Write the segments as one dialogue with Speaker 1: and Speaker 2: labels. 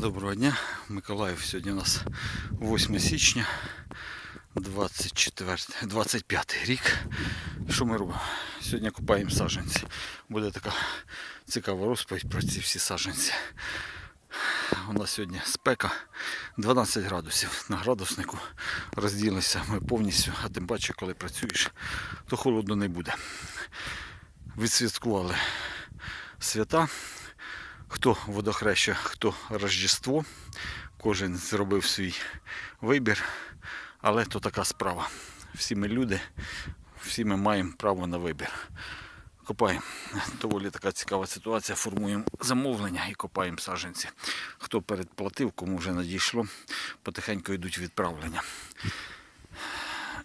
Speaker 1: Доброго дня, Миколаїв. Сьогодні у нас 8 січня 24, 25 рік. Що ми робимо? Сьогодні купаємо саджанці. Буде така цікава розповідь про ці всі саджанці. У нас сьогодні спека 12 градусів на градуснику. Розділися ми повністю, а тим паче, коли працюєш, то холодно не буде. Відсвяткували свята. Хто водохреща, хто Рождество. Кожен зробив свій вибір, але то така справа. Всі ми люди, всі ми маємо право на вибір. Копаємо. Доволі така цікава ситуація. Формуємо замовлення і копаємо саджанці. Хто передплатив, кому вже надійшло, потихеньку йдуть відправлення.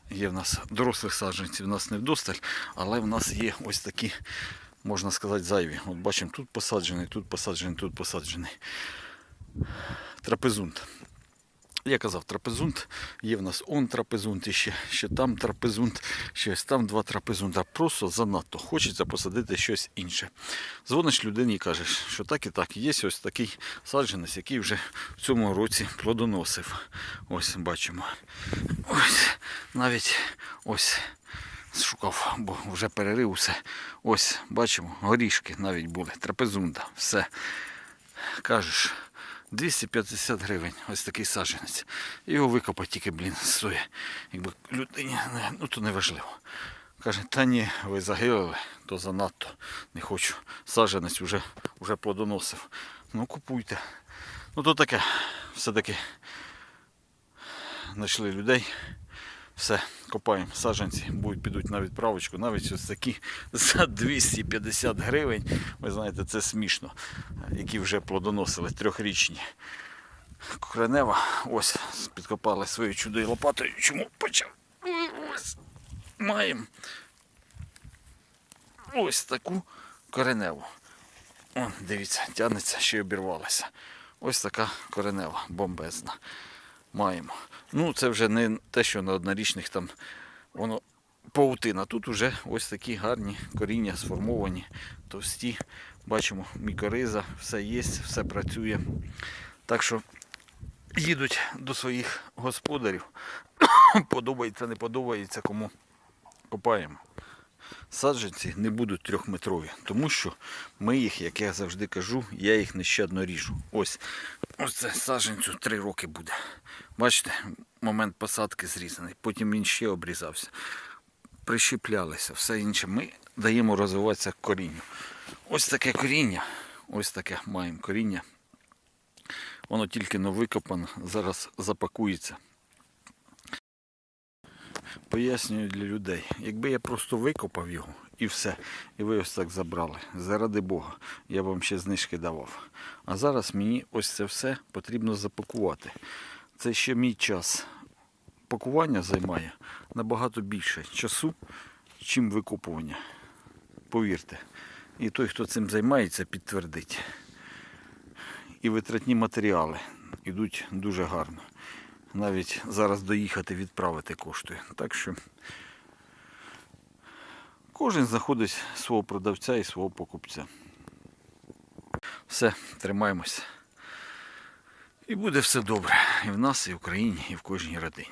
Speaker 1: Є в нас дорослих саджанців, в нас не вдосталь, але в нас є ось такі, можна сказати, зайві. От бачимо, тут посаджений, тут посаджений, тут посаджений. Трапезунт. Я казав, трапезунт, є в нас он трапезунт, і ще, ще там трапезунт, ще там два трапезунта. Просто занадто хочеться посадити щось інше. Дзвониш людині і кажеш, що так і так, є ось такий саджанець, який вже в цьому році плодоносив. Ось бачимо. Ось навіть ось шукав, бо вже перерив усе. Ось бачимо, горішки навіть були, трапезунда, все. Кажеш. 250 гривень, ось такий саджанець. Його викопати тільки, блін, стоїть. Якби людині, ну то не важливо. Каже, та ні, ви загилили, то занадто. Не хочу. Саджанець вже, вже плодоносив. Ну купуйте. Ну то таке, все-таки знайшли людей. Все, копаємо саджанці, будуть підуть на відправочку. Навіть ось такі за 250 гривень. Ви знаєте, це смішно. Які вже плодоносили трьохрічні. Коренева, ось підкопали свою чудою лопатою. Чому почав? Ось маємо ось таку кореневу. О, дивіться, тягнеться, ще й обірвалася. Ось така коренева, бомбезна. Маємо. Ну, це вже не те, що на однорічних там воно паутина. Тут вже ось такі гарні коріння сформовані, товсті. Бачимо, мікориза, все є, все працює. Так що їдуть до своїх господарів. Подобається, не подобається, кому копаємо. Саджанці не будуть трьохметрові, тому що ми їх, як я завжди кажу, я їх нещадно ріжу. Ось, ось це саджанцю три роки буде. Бачите, момент посадки зрізаний, потім він ще обрізався. Прищіплялися, все інше. Ми даємо розвиватися корінню. Ось таке коріння, ось таке маємо коріння. Воно тільки но викопано, зараз запакується. Пояснюю для людей. Якби я просто викопав його і все, і ви ось так забрали. Заради Бога, я вам ще знижки давав. А зараз мені ось це все потрібно запакувати. Це ще мій час. Пакування займає набагато більше часу, чим викопування. Повірте. І той, хто цим займається, підтвердить. І витратні матеріали йдуть дуже гарно. Навіть зараз доїхати відправити коштує. Так що кожен знаходить свого продавця і свого покупця. Все, тримаємося. І буде все добре. І в нас, і в Україні, і в кожній родині.